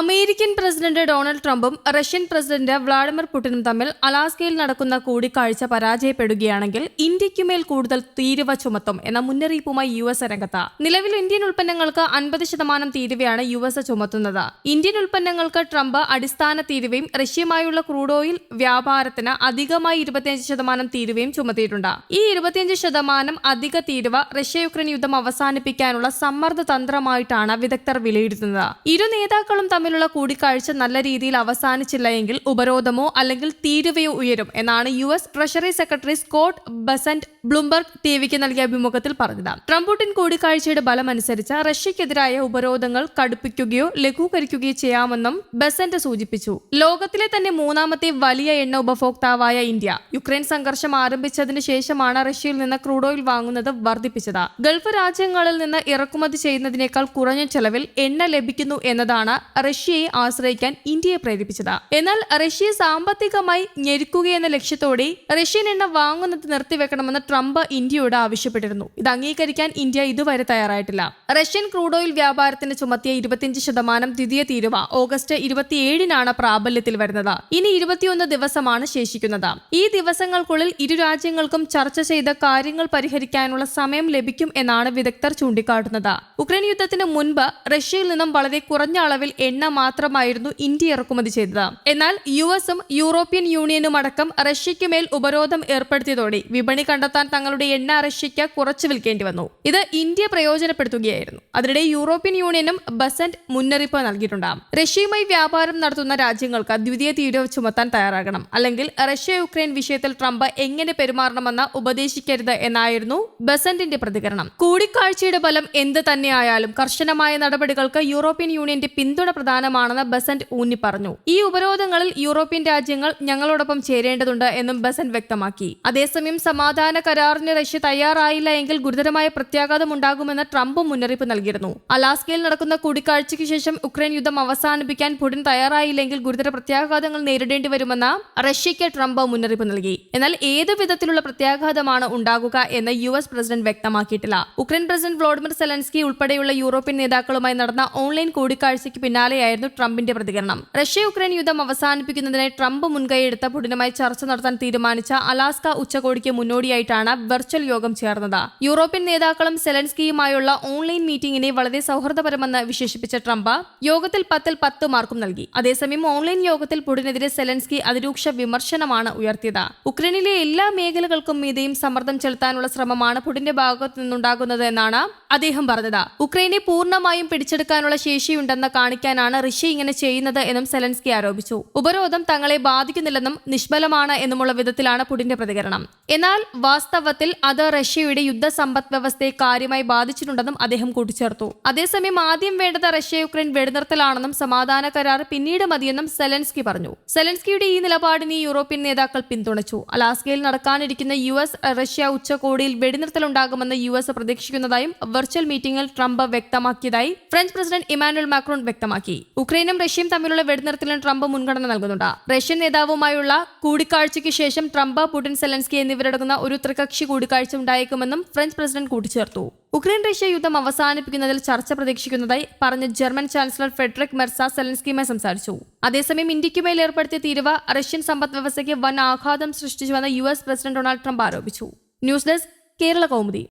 American president Donald ട്രംപും Russian president Vladimir പുടിനും തമ്മിൽ അലാസ്കയിൽ നടക്കുന്ന കൂടിക്കാഴ്ച പരാജയപ്പെടുകയാണെങ്കിൽ ഇന്ത്യക്കുമേൽ കൂടുതൽ തീരുവ ചുമത്തും എന്ന മുന്നറിയിപ്പുമായി യു എസ് രംഗത്ത് നിലവിൽ ഇന്ത്യൻ ഉൽപ്പന്നങ്ങൾക്ക് അൻപത് ശതമാനം തീരുവയാണ് യു എസ് ചുമത്തുന്നത്. ഇന്ത്യൻ ഉൽപ്പന്നങ്ങൾക്ക് ട്രംപ് അടിസ്ഥാന തീരുവയും റഷ്യയുമായുള്ള ക്രൂഡ് ഓയിൽ വ്യാപാരത്തിന് അധികമായി ഇരുപത്തിയഞ്ച് ശതമാനം തീരുവയും ചുമത്തിയിട്ടുണ്ട്. ഈ ഇരുപത്തിയഞ്ച് ശതമാനം അധിക തീരുവ റഷ്യ യുക്രൈൻ യുദ്ധം അവസാനിപ്പിക്കാനുള്ള സമ്മർദ്ദ തന്ത്രമായിട്ടാണ് വിദഗ്ധർ വിലയിരുത്തുന്നത്. ഇരു നേതാക്കളും തമ്മിലുള്ള കൂടിക്കാഴ്ച നല്ല രീതിയിൽ അവസാനിച്ചില്ല എങ്കിൽ ഉപരോധമോ അല്ലെങ്കിൽ തീരുവയോ ഉയരും എന്നാണ് U S treasury secretary Scott Bessent Bloomberg T വിക്ക് നൽകിയ അഭിമുഖത്തിൽ പറഞ്ഞത്. ട്രംപ് പുടിൻ കൂടിക്കാഴ്ചയുടെ ബലമനുസരിച്ച് റഷ്യക്കെതിരായ ഉപരോധങ്ങൾ കടുപ്പിക്കുകയോ ലഘൂകരിക്കുകയോ ചെയ്യാമെന്നും ബസന്റ് സൂചിപ്പിച്ചു. ലോകത്തിലെ തന്നെ മൂന്നാമത്തെ വലിയ എണ്ണ ഉപഭോക്താവായ ഇന്ത്യ. യുക്രൈൻ സംഘർഷം ആരംഭിച്ചതിന് ശേഷമാണ് റഷ്യയിൽ നിന്ന് ക്രൂഡ് ഓയിൽ വാങ്ങുന്നത് വർദ്ധിപ്പിച്ചത്. ഗൾഫ് രാജ്യങ്ങളിൽ നിന്ന് ഇറക്കുമതി ചെയ്യുന്നതിനേക്കാൾ കുറഞ്ഞ ചെലവിൽ എണ്ണ ലഭിക്കുന്നു എന്നതാണ് റഷ്യയെ ആശ്രയിക്കാൻ ഇന്ത്യയെ പ്രേരിപ്പിച്ചത്. എന്നാൽ റഷ്യ സാമ്പത്തികമായി ഞെരുക്കുകയെന്ന ലക്ഷ്യത്തോടെ റഷ്യൻ എണ്ണ വാങ്ങുന്നത് നിർത്തിവെക്കണമെന്ന് ട്രംപ് ഇന്ത്യയോട് ആവശ്യപ്പെട്ടിരുന്നു. ഇത് അംഗീകരിക്കാൻ ഇന്ത്യ ഇതുവരെ തയ്യാറായിട്ടില്ല. റഷ്യൻ ക്രൂഡ് ഓയിൽ വ്യാപാരത്തിന് ചുമത്തിയ ഇരുപത്തിയഞ്ച് ശതമാനം ദ്വിതീയ തീരുവ ഓഗസ്റ്റ് ഇരുപത്തിയേഴിനാണ് പ്രാബല്യത്തിൽ വരുന്നത്. ഇനി ഇരുപത്തിയൊന്ന് ദിവസമാണ് ശേഷിക്കുന്നത്. ഈ ദിവസങ്ങൾക്കുള്ളിൽ ഇരു രാജ്യങ്ങൾക്കും ചർച്ച ചെയ്ത കാര്യങ്ങൾ പരിഹരിക്കാനുള്ള സമയം ലഭിക്കും എന്നാണ് വിദഗ്ധർ ചൂണ്ടിക്കാട്ടുന്നത്. ഉക്രൈൻ യുദ്ധത്തിന് മുൻപ് റഷ്യയിൽ നിന്നും വളരെ കുറഞ്ഞ അളവിൽ എണ്ണ മാത്രമായിരുന്നു ഇന്ത്യ ഇറക്കുമതി ചെയ്തത്. എന്നാൽ യു എസും യൂറോപ്യൻ യൂണിയനും അടക്കം റഷ്യയ്ക്ക് മേൽ ഉപരോധം ഏർപ്പെടുത്തിയതോടെ വിപണി കണ്ടെത്താൻ തങ്ങളുടെ എണ്ണ റഷ്യയ്ക്ക് കുറച്ചു വിൽക്കേണ്ടി വന്നു. ഇത് ഇന്ത്യ പ്രയോജനപ്പെടുത്തുകയായിരുന്നു. അതിനിടെ യൂറോപ്യൻ യൂണിയനും ബസന്റ് മുന്നറിയിപ്പ് നൽകിയിട്ടുണ്ട്. റഷ്യയുമായി വ്യാപാരം നടത്തുന്ന രാജ്യങ്ങൾക്ക് ദ്വിതീയ തീരുവ ചുമത്താൻ തയ്യാറാകണം. അല്ലെങ്കിൽ റഷ്യ യുക്രൈൻ വിഷയത്തിൽ ട്രംപ് എങ്ങനെ പെരുമാറണമെന്ന് ഉപദേശിക്കരുത് എന്നായിരുന്നു ബസന്റിന്റെ പ്രതികരണം. കൂടിക്കാഴ്ചയുടെ ഫലം എന്ത് തന്നെയായാലും കർശനമായ നടപടികൾക്ക് യൂറോപ്യൻ യൂണിയന്റെ പിന്തുണ പ്രധാനമാണെന്ന് ബസന്റ് ഊന്നി പറഞ്ഞു. ഈ ഉപരോധങ്ങളിൽ യൂറോപ്യൻ രാജ്യങ്ങൾ ഞങ്ങളോടൊപ്പം ചേരേണ്ടതുണ്ട് എന്നും ബസന്റ് വ്യക്തമാക്കി. അതേസമയം സമാധാന കരാറിന് റഷ്യ തയ്യാറായില്ല എങ്കിൽ ഗുരുതരമായ പ്രത്യാഘാതം ഉണ്ടാകുമെന്ന് ട്രംപും മുന്നറിയിപ്പ് നൽകിയിരുന്നു. അലാസ്കയിൽ നടക്കുന്ന കൂടിക്കാഴ്ചയ്ക്ക് ശേഷം ഉക്രൈൻ യുദ്ധം അവസാനിപ്പിക്കാൻ പുടിൻ തയ്യാറായില്ലെങ്കിൽ ഗുരുതര പ്രത്യാഘാതങ്ങൾ നേരിടേണ്ടി വരുമെന്ന് റഷ്യയ്ക്ക് ട്രംപ് മുന്നറിയിപ്പ് നൽകി. എന്നാൽ ഏത് വിധത്തിലുള്ള പ്രത്യാഘാതമാണ് ഉണ്ടാകുക എന്ന് യു എസ് പ്രസിഡന്റ് വ്യക്തമാക്കിയിട്ടില്ല. ഉക്രൈൻ പ്രസിഡന്റ് വ്ളോഡിമിർ സെലൻസ്കി ഉൾപ്പെടെയുള്ള യൂറോപ്യൻ നേതാക്കളുമായി നടന്ന ഓൺലൈൻ കൂടിക്കാഴ്ചയ്ക്ക് പിന്നാലെയായിരുന്നു ട്രംപിന്റെ പ്രതികരണം. റഷ്യ യുക്രൈൻ യുദ്ധം അവസാനിപ്പിക്കുന്നതിനായി ട്രംപ് മുൻകൈയെടുത്ത പുടിനുമായി ചർച്ച നടത്താൻ തീരുമാനിച്ച അലാസ്ക ഉച്ചകോടിക്ക് മുന്നോടിയായിട്ടാണ് വെർച്വൽ യോഗം ചേർന്നത്. യൂറോപ്യൻ നേതാക്കളും സെലൻസ്കിയുമായുള്ള ഓൺലൈൻ മീറ്റിംഗിനെ വളരെ സൗഹൃദപരമെന്ന് വിശേഷിപ്പിച്ച ട്രംപ് യോഗത്തിൽ പത്തിൽ പത്ത് മാർക്കും നൽകി. അതേസമയം ഓൺലൈൻ യോഗത്തിൽ പുടിനെതിരെ സെലൻസ്കി അതിരൂക്ഷ വിമർശനമാണ് ഉയർത്തിയത്. ഉക്രൈനിലെ എല്ലാ മേഖലകൾക്കും മീതെയും സമ്മർദ്ദം ചെലുത്താനുള്ള ശ്രമമാണ് പുടിന്റെ ഭാഗത്തു നിന്നുണ്ടാകുന്നത് എന്നാണ് അദ്ദേഹം പറഞ്ഞത്. ഉക്രൈനെ പൂർണമായും പിടിച്ചെടുക്കാനുള്ള ശേഷിയുണ്ടെന്ന് കാണിക്കാനാണ് റഷ്യ ഇങ്ങനെ ചെയ്യുന്നത് എന്നും സെലൻസ്കി ആരോപിച്ചു. ഉപരോധം തങ്ങളെ ബാധിക്കുന്നില്ലെന്നും നിഷ്ഫലമാണ് എന്നുമുള്ള വിധത്തിലാണ് പുടിന്റെ പ്രതികരണം. എന്നാൽ വാസ്തവത്തിൽ അത് റഷ്യയുടെ യുദ്ധ സമ്പദ് വ്യവസ്ഥയെ കാര്യമായി ബാധിച്ചിട്ടുണ്ടെന്നും അദ്ദേഹം കൂട്ടിച്ചേർത്തു. അതേസമയം ആദ്യം വേണ്ടത് റഷ്യ യുക്രൈൻ വെടിനിർത്തലാണെന്നും സമാധാന കരാർ പിന്നീട് മതിയെന്നും സെലൻസ്കി പറഞ്ഞു. സെലൻസ്കിയുടെ ഈ നിലപാടിനെ യൂറോപ്യൻ നേതാക്കൾ പിന്തുണച്ചു. അലാസ്കയിൽ നടക്കാനിരിക്കുന്ന യു എസ് റഷ്യ ഉച്ചകോടിയിൽ വെടിനിർത്തലുണ്ടാകുമെന്ന് യു എസ് പ്രതീക്ഷിക്കുന്നതായും വെർച്വൽ മീറ്റിംഗിൽ ട്രംപ് വ്യക്തമാക്കിയതായി ഫ്രഞ്ച് പ്രസിഡന്റ് ഇമാനുവൽ മാക്രോൺ വ്യക്തമാക്കി. ഉക്രൈനും റഷ്യയും തമ്മിലുള്ള വെടിനിർത്തലിന് ട്രംപ് മുൻഗണന നൽകുന്നുണ്ട്. റഷ്യൻ നേതാവുമായുള്ള കൂടിക്കാഴ്ചയ്ക്ക് ശേഷം ട്രംപ് പുടിൻ സെലൻസ്കി എന്നിവരടങ്ങുന്ന ഒരു ത്രികക്ഷി കൂടിക്കാഴ്ച ഉണ്ടായേക്കുമെന്നും ഫ്രഞ്ച് പ്രസിഡന്റ് കൂട്ടിച്ചേർത്തു. ഉക്രൈൻ റഷ്യ യുദ്ധം അവസാനിപ്പിക്കുന്നതിൽ ചർച്ച പ്രതീക്ഷിക്കുന്നതായി പറഞ്ഞ ജർമ്മൻ ചാൻസലർ ഫെഡറിക് മെർസ സെലൻസ്കിയുമായി സംസാരിച്ചു. അതേസമയം ഇന്ത്യക്കുമേൽ ഏർപ്പെടുത്തിയ തീരുവ റഷ്യൻ സമ്പദ് വ്യവസ്ഥയ്ക്ക് വൻ ആഘാതം സൃഷ്ടിച്ചുവെന്ന് U S president Donald Trump ആരോപിച്ചു. News desk Kerala Kaumudi.